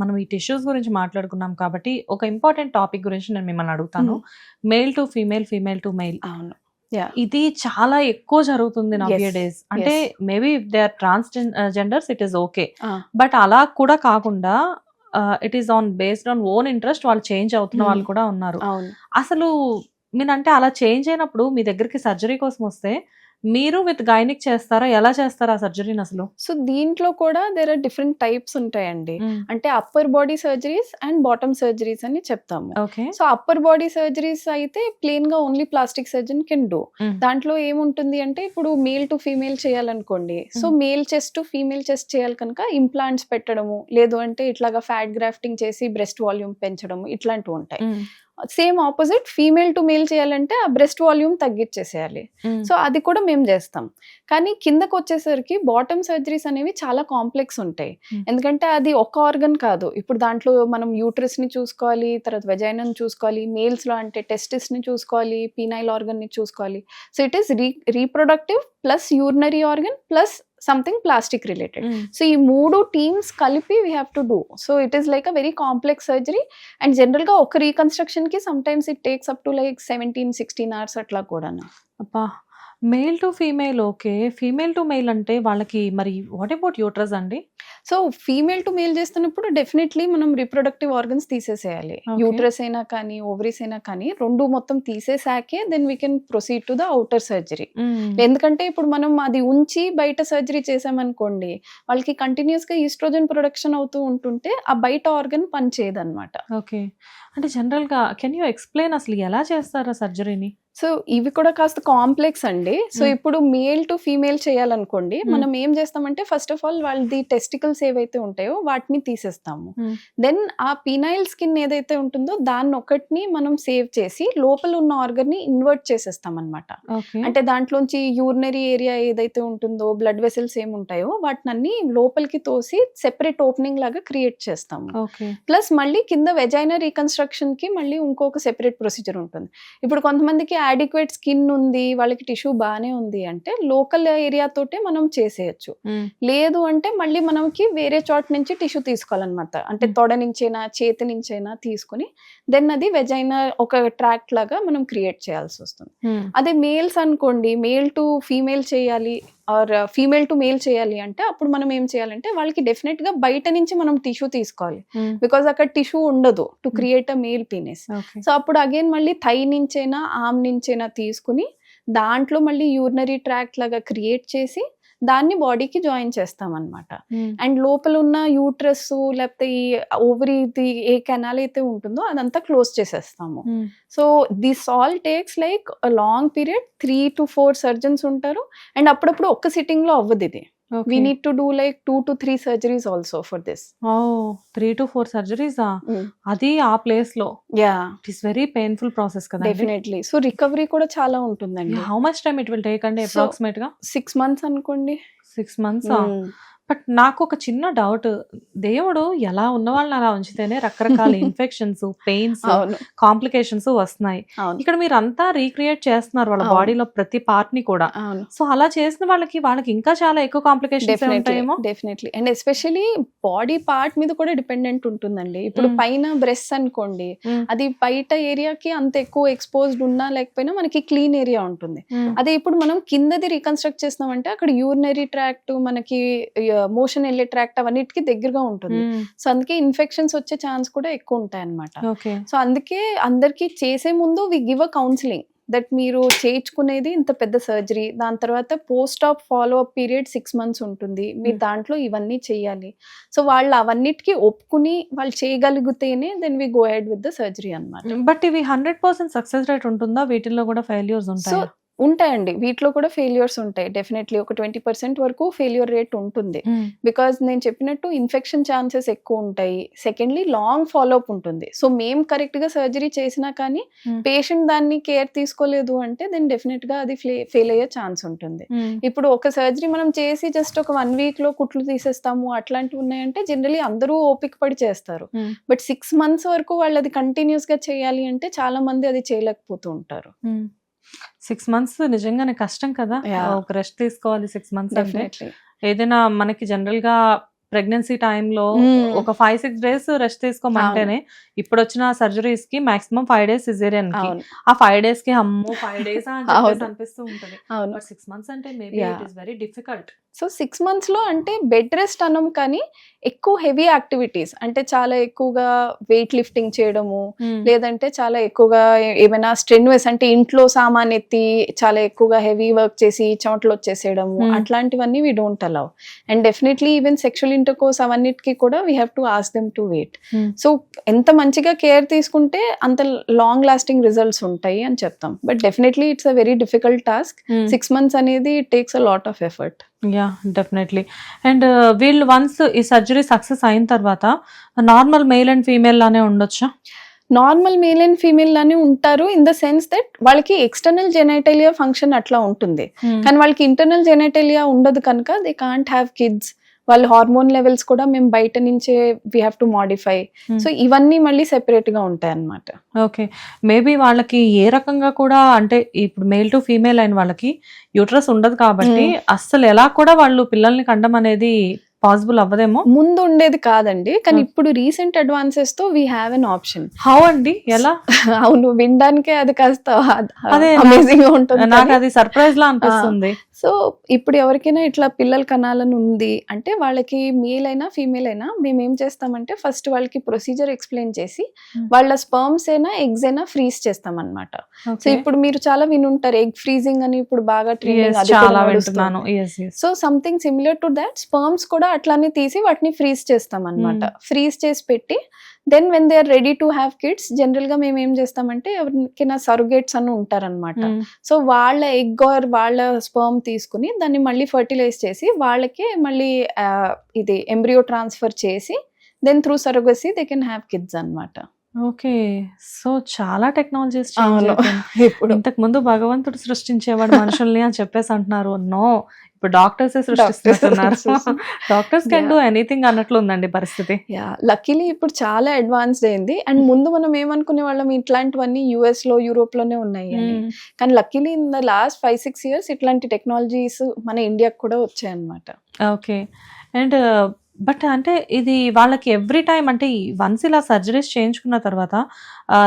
మనం ఈ టిష్యూస్ గురించి మాట్లాడుకున్నాం కాబట్టి ఒక ఇంపార్టెంట్ టాపిక్ గురించి నేను మిమ్మల్ని అడుగుతాను. Male to female female to male అవును. ఇది చాలా ఎక్కువ జరుగుతుంది నవ్ Yes. డేస్ అంటే maybe they are trans genders it is okay. But అలా కూడా కాకుండా it is on based on own interest వాళ్ళు చేంజ్ అవుతున్న. వాళ్ళు కూడా ఉన్నారు. అసలు మీనంటే అలా చేంజ్ అయినప్పుడు మీ దగ్గరికి సర్జరీ కోసం వస్తే మీరు విత్ గైనిక్ చేస్తారా? ఎలా చేస్తారా సర్జరీని అసలు? సో దీంట్లో కూడా దేర్ ఆర్ డిఫరెంట్ టైప్స్ ఉంటాయండి. అంటే upper body surgeries and bottom surgeries అని చెప్తాము. సో అప్పర్ బాడీ సర్జరీస్ అయితే ప్లేన్గా only plastic surgeon can do. దాంట్లో ఏముంటుంది అంటే ఇప్పుడు male to female చేయాలనుకోండి. So. Male chest to female chest చేయాలి కనుక ఇంప్లాంట్స్ పెట్టడము లేదు అంటే ఇట్లాగా ఫ్యాట్ గ్రాఫ్టింగ్ చేసి బ్రెస్ట్ వాల్యూమ్ పెంచడము ఇట్లాంటివి ఉంటాయి. Same opposite female to male చేయాలంటే ఆ బ్రెస్ట్ వాల్యూమ్ తగ్గించేసేయాలి. సో అది కూడా మేము చేస్తాం. కానీ కిందకు వచ్చేసరికి బాటమ్ సర్జరీస్ అనేవి చాలా కాంప్లెక్స్ ఉంటాయి. Hmm. ఎందుకంటే అది ఒక ఆర్గన్ కాదు. ఇప్పుడు దాంట్లో మనం యూట్రస్ని చూసుకోవాలి తర్వాత వెజైనా చూసుకోవాలి మేల్స్లో అంటే టెస్టిస్ని చూసుకోవాలి పీనైల్ ఆర్గన్ని చూసుకోవాలి. So it is re reproductive plus urinary organ plus something plastic related so ఈ మూడు టీమ్స్ కలిపి we have to do so it is like a very complex surgery and జనరల్గా ఒక రీకన్స్ట్రక్షన్కి some times it takes up to like seventeen sixteen hours అట్లా కూడా అబ్బా. Male to female okay. Female to male అంటే వాళ్ళకి మరి what about uterus అండి? So female to male చేస్తున్నప్పుడు డెఫినెట్లీ మనం రిప్రొడక్టివ్ ఆర్గన్స్ తీసేసేయాలి. యూట్రస్ అయినా కానీ ఓవరీస్ అయినా కానీ రెండు మొత్తం తీసేసాకే then we can proceed to the outer surgery ఎందుకంటే ఇప్పుడు మనం అది ఉంచి బయట సర్జరీ చేసామనుకోండి వాళ్ళకి కంటిన్యూస్గా ఈస్ట్రోజన్ ప్రొడక్షన్ అవుతూ ఉంటుంటే ఆ బయట ఆర్గన్ పనిచేయదు అనమాట ఓకే. అంటే జనరల్గా కెన్ యూ ఎక్స్ప్లెయిన్ అసలు ఎలా చేస్తారా సర్జరీని సో ఇవి కూడా కాస్త కాంప్లెక్స్ అండి. So Hmm. ఇప్పుడు మేల్ టు ఫీమేల్ చేయాలనుకోండి Hmm. మనం ఏం చేస్తామంటే ఫస్ట్ ఆఫ్ ఆల్ వాళ్ళది టెస్టికల్స్ ఏవైతే ఉంటాయో వాటిని తీసేస్తాము. Hmm. దెన్ ఆ పీనైల్ స్కిన్ ఏదైతే ఉంటుందో దాన్ని ఒకటిని మనం సేవ్ చేసి లోపల ఉన్న ఆర్గన్ని ఇన్వర్ట్ చేసేస్తాం అనమాట అంటే దాంట్లోంచి యూరినరీ ఏరియా ఏదైతే ఉంటుందో బ్లడ్ వెసల్స్ ఏమి ఉంటాయో వాటిని అన్ని లోపలికి తోసి సెపరేట్ ఓపెనింగ్ లాగా క్రియేట్ చేస్తాము. ప్లస్ మళ్ళీ కింద వెజైనా రీకన్స్ట్రక్షన్కి మళ్ళీ ఇంకొక సెపరేట్ ప్రొసీజర్ ఉంటుంది. ఇప్పుడు కొంతమందికి అడిక్వేట్ స్కిన్ ఉంది వాళ్ళకి టిష్యూ బాగానే ఉంది అంటే లోకల్ ఏరియా తోటే మనం చేసేయచ్చు. లేదు అంటే మళ్ళీ మనకి వేరే చోట నుంచి టిష్యూ తీసుకోవాలన్నమాట. అంటే. తొడ నుంచైనా చేతి నుంచైనా తీసుకుని దెన్ అది వెజైనా ఒక ట్రాక్ లాగా మనం క్రియేట్ చేయాల్సి వస్తుంది. అదే మేల్స్ అనుకోండి మేల్ టు ఫీమేల్ చేయాలి ఆర్ ఫీమేల్ టు మేల్ చేయాలి అంటే అప్పుడు మనం ఏం చేయాలంటే వాళ్ళకి డెఫినెట్గా బయట నుంచి మనం టిష్యూ తీసుకోవాలి. బికాజ్ అక్కడ టిష్యూ ఉండదు to Hmm. Create a male penis so అప్పుడు అగైన్ మళ్ళీ థై నుంచైనా ఆమ్ నుంచైనా తీసుకుని దాంట్లో మళ్ళీ యూరినరీ ట్రాక్ లాగా క్రియేట్ చేసి దాన్ని బాడీకి జాయిన్ చేస్తాం అనమాట అండ్ లోపల ఉన్న యూట్రస్ లేకపోతే ఈ ఓవరీది ఏ కెనాల్ అయితే ఉంటుందో అదంతా క్లోజ్ చేసేస్తాము. So this all takes like long period three to four surgeons ఉంటారు. అండ్ అప్పుడప్పుడు ఒక్క సిట్టింగ్లో అవ్వదు ఇది. We need to do like two to three surgeries also for this three to four surgeries అది ఆ ప్లేస్లో. Yeah it is very painful process కదా డెఫినెట్లీ సో రికవరీ కూడా చాలా ఉంటుందండి. How much time it will take అండి అప్రాక్సిమేట్గా? Six months అనుకోండి. Six months Mm. బట్ నాకు ఒక చిన్న డౌట్. దేవుడు ఎలా ఉన్న వాళ్ళని అలా ఉంచితేనే రకరకాల ఇన్ఫెక్షన్స్ పెయిన్స్ కాంప్లికేషన్స్ వస్తున్నాయి. ఇక్కడ మీరు అంతా రీక్రియేట్ చేస్తున్నారు వాళ్ళ. బాడీలో ప్రతి పార్ట్ని కూడా. సో అలా చేసిన వాళ్ళకి వాళ్ళకి ఇంకా చాలా ఎక్కువ కాంప్లికేషన్స్ డెఫినెట్లీ ఉంటాయేమో? Definitely and especially body part మీద కూడా డిపెండెంట్ ఉంటుందండి. ఇప్పుడు. పైన బ్రెస్ట్ అనుకోండి. అది బయట ఏరియాకి అంత ఎక్కువ ఎక్స్పోజ్డ్ ఉన్నా లేకపోయినా మనకి క్లీన్ ఏరియా ఉంటుంది. అదే ఇప్పుడు మనం కిందది రీకన్స్ట్రక్ట్ చేస్తున్నామంటే అక్కడ యూరినరీ ట్రాక్ట్ మనకి మోషన్ వెళ్ళే ట్రాక్ట్ అవన్నిటికి దగ్గరగా ఉంటుంది. సో అందుకే ఇన్ఫెక్షన్స్ వచ్చే ఛాన్స్ కూడా ఎక్కువ ఉంటాయి అన్నమాట ఓకే. సో అందుకే అందరికి చేసే ముందు we give a counselling that మీరు చేయించుకునేది ఇంత పెద్ద సర్జరీ దాని తర్వాత post op follow up period six months ఉంటుంది. మీరు. దాంట్లో ఇవన్నీ చేయాలి. సో వాళ్ళు అవన్నిటికీ ఒప్పుకుని వాళ్ళు చేయగలిగితేనే then we go head with the surgery అన్నమాట. బట్ ఇవి హండ్రెడ్ పర్సెంట్ సక్సెస్ రేట్ ఉంటుందా? వీటిల్లో కూడా ఫెయిల్యూర్స్ ఉంటాయి? ఉంటాయండి. వీటిలో కూడా ఫెయిల్యూర్స్ ఉంటాయి. డెఫినెట్లీ ఒక ట్వంటీ పర్సెంట్ వరకు ఫెయిల్యూర్ రేట్ ఉంటుంది. బికాజ్ నేను చెప్పినట్టు ఇన్ఫెక్షన్ ఛాన్సెస్ ఎక్కువ ఉంటాయి. సెకండ్లీ లాంగ్ ఫాలో అప్ ఉంటుంది. సో మేము కరెక్ట్గా సర్జరీ చేసినా కానీ Hmm. పేషెంట్ దాన్ని కేర్ తీసుకోలేదు అంటే దెన్ డెఫినెట్గా అది ఫెయిల్ అయ్యే ఛాన్స్ ఉంటుంది. ఇప్పుడు ఒక సర్జరీ మనం చేసి జస్ట్ ఒక వన్ వీక్లో కుట్లు తీసేస్తాము అట్లాంటివి ఉన్నాయంటే జనరలీ అందరూ ఓపిక పడి చేస్తారు. బట్ సిక్స్ మంత్స్ వరకు వాళ్ళు అది కంటిన్యూస్గా చేయాలి అంటే చాలా మంది అది చేయలేకపోతూ ఉంటారు. సిక్స్ మంత్స్ నిజంగానే కష్టం కదా. ఒక రెస్ట్ తీసుకోవాలి సిక్స్ మంత్స్ అంటే. ఏదైనా మనకి జనరల్గా ప్రెగ్నెన్సీ టైంలో Hmm. ఒక ఫైవ్ సిక్స్ డేస్ రెస్ట్ తీసుకోమంటేనే ఇప్పుడు వచ్చిన సర్జరీస్కి మాక్సిమం ఫైవ్ డేస్ సిజేరియన్కి. ఆ ఫైవ్ డేస్కి అమ్మో ఫైవ్ డేస్. అనిపిస్తూ ఉంటది. సిక్స్ మంత్స్ అంటే maybe. It is very difficult so six మంత్స్లో అంటే బెడ్ రెస్ట్ అనం కానీ ఎక్కువ హెవీ యాక్టివిటీస్. అంటే చాలా ఎక్కువగా వెయిట్ లిఫ్టింగ్ చేయడము లేదంటే చాలా ఎక్కువగా ఏమైనా స్ట్రెన్యూస్ అంటే ఇంట్లో సామాన్ ఎత్తి చాలా ఎక్కువగా హెవీ వర్క్ చేసి చెమటలు వచ్చేసేయడము. అట్లాంటివన్నీ we don't allow. And definitely even sexual intercourse అవన్నిటికీ కూడా we have to ask them to wait. So ఎంత మంచిగా కేర్ తీసుకుంటే అంత లాంగ్ లాస్టింగ్ రిజల్ట్స్ ఉంటాయి అని చెప్తాం. But definitely it's a very difficult task. Six months అనేది takes a lot of effort. Yeah definitely and వీళ్ళు వన్స్ ఈ సర్జరీ సక్సెస్ అయిన తర్వాత నార్మల్ మెయిల్ అండ్ ఫీమేల్ లానే ఉండొచ్చా? నార్మల్ మేల్ అండ్ ఫీమేల్ లానే ఉంటారు ఇన్ ద సెన్స్ దట్ వాళ్ళకి ఎక్స్టర్నల్ జెనైటలియా ఫంక్షన్ అట్లా ఉంటుంది. కానీ వాళ్ళకి ఇంటర్నల్ జెనైటలియా ఉండదు కనుక దే కాంట్ హ్యావ్ కిడ్స్ వాళ్ళ హార్మోన్ లెవెల్స్ కూడా మేము బయట నుంచే we have to modify Hmm. So ఇవన్నీ మళ్ళీ సెపరేట్గా ఉంటాయి అన్నమాట ఓకే మేబీ వాళ్ళకి ఏ రకంగా కూడా అంటే ఇప్పుడు మేల్ టు ఫీమేల్ అయిన వాళ్ళకి యూట్రస్ ఉండదు కాబట్టి అస్సలు ఎలా కూడా వాళ్ళు పిల్లల్ని కండం అనేది పాసిబుల్ అవ్వదేమో. ముందు ఉండేది కాదండి. కానీ Hmm. ఇప్పుడు recent అడ్వాన్సెస్తో we have an option how అండి? ఎలా? అవును వినడానికే అది కాస్త అదే అమేజింగ్గా ఉంటుంది నాకు అది సర్ప్రైజ్ లా అనిపిస్తుంది. సో ఇప్పుడు ఎవరికైనా ఇట్లా పిల్లలు కనాలని ఉంది అంటే వాళ్ళకి మేల్ అయినా ఫీమేల్ అయినా మేము ఏం చేస్తామంటే ఫస్ట్ వాళ్ళకి ప్రొసీజర్ ఎక్స్ప్లెయిన్ చేసి. వాళ్ళ స్పర్మ్స్ అయినా ఎగ్స్ అయినా ఫ్రీజ్ చేస్తాం అనమాట సో. ఇప్పుడు మీరు చాలా వినుంటారు ఎగ్ ఫ్రీజింగ్ అని ఇప్పుడు బాగా yes so something similar to that sperms కూడా అట్లానే తీసి వాటిని ఫ్రీజ్ చేస్తాం అనమాట. ఫ్రీజ్ చేసి పెట్టి then when they are ready to have kids జనరల్గా మేము ఏం చేస్తామంటే ఎవరికైనా సర్గేట్స్ అని ఉంటారన్నమాట Hmm. సో వాళ్ళ ఎగ్ ఆర్ వాళ్ళ స్పర్మ్ తీసుకుని దాన్ని మళ్ళీ ఫర్టిలైజ్ చేసి వాళ్ళకి మళ్ళీ ఇది ఎంబ్రియో ట్రాన్స్ఫర్ చేసి then through surrogacy they can have kids అన్నమాట ఓకే. సో చాలా టెక్నాలజీస్ అవును. ఇప్పుడు ఇంతకు ముందు భగవంతుడు సృష్టించేవాడు మనుషుల్ని అని చెప్పేసి అంటున్నారు. నో. ఇప్పుడు డాక్టర్స్ సృష్టిస్తున్నారు. డాక్టర్స్ కెన్ డూ ఎనీథింగ్ అన్నట్లు ఉందండి పరిస్థితి. యా లక్కీలీ ఇప్పుడు చాలా అడ్వాన్స్డ్ అయింది. అండ్ ముందు మనం ఏమనుకునే వాళ్ళం ఇట్లాంటివన్నీ యుఎస్లో యూరోప్లోనే ఉన్నాయి అని. కానీ luckily in the last five six years ఇట్లాంటి టెక్నాలజీస్ మన ఇండియాకి కూడా వచ్చాయి అనమాట ఓకే అండ్ బట్ అంటే ఇది వాళ్ళకి ఎవ్రీ టైం అంటే వన్స్ ఇలా సర్జరీస్ చేయించుకున్న తర్వాత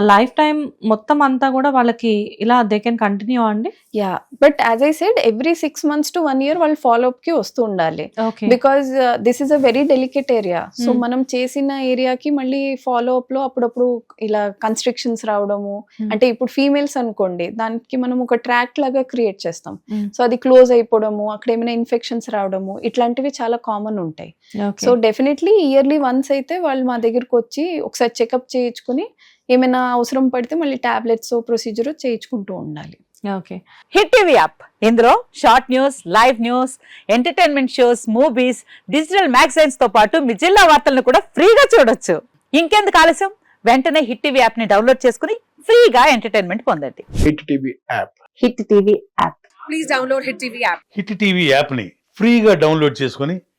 లైఫ్ టైం మొత్తం అంతా కూడా వాళ్ళకి ఇలా దే కెన్ కంటిన్యూ అండి? Yeah but as I said every six months to one year వాళ్ళు ఫాలో అప్కి వస్తూ ఉండాలి because this is a very delicate area. So Hmm. మనం చేసిన ఏరియాకి మళ్ళీ ఫాలో అప్లో అప్పుడప్పుడు ఇలా కన్స్ట్రిక్షన్స్ రావడము. Hmm. అంటే ఇప్పుడు ఫీమేల్స్ అనుకోండి దానికి మనం ఒక ట్రాక్ లాగా క్రియేట్ చేస్తాం. Hmm. సో అది క్లోజ్ అయిపోవడము అక్కడ ఏమైనా ఇన్ఫెక్షన్స్ రావడము ఇట్లాంటివి చాలా కామన్ ఉంటాయి. సో డెఫినెట్లీ ఇయర్లీ వన్స్ అయితే వాళ్ళు మా దగ్గరకు వచ్చి ఒకసారి చెకప్ చేయించుకుని ఏమైనా అవసరం పడితే మళ్ళీ టాబ్లెట్స్ ప్రొసీజర్ చేయించుకుంటూ ఉండాలి. ఓకే హిట్ టీవీ యాప్ ఇందులో short news live news entertainment shows movies digital మ్యాగజైన్స్తో పాటు మీ జిల్లా వార్తలను కూడా ఫ్రీగా చూడొచ్చు. ఇంకెందుకు ఆలస్యం? వెంటనే హిట్ టీవీ యాప్ని డౌన్లోడ్ చేసుకుని ఫ్రీగా ఎంటర్టైన్మెంట్ పొందండి. Hit TV app hit TV app please download Hit TV app. Hit TV యాప్ని ఫ్రీగా డౌన్లోడ్ చేసుకొని